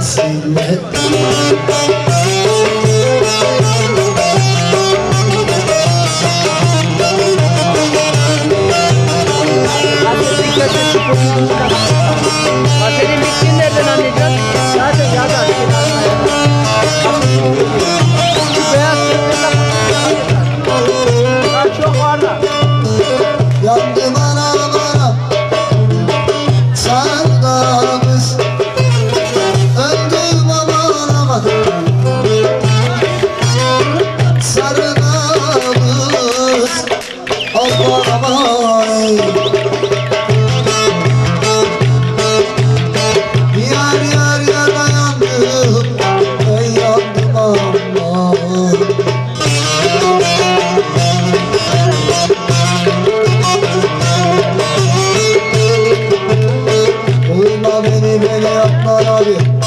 gelsin hep Senin bittiğin nereden anlayacaksın? Zaten zaten. Yandım anam anam Sardağımız yaptılar abi.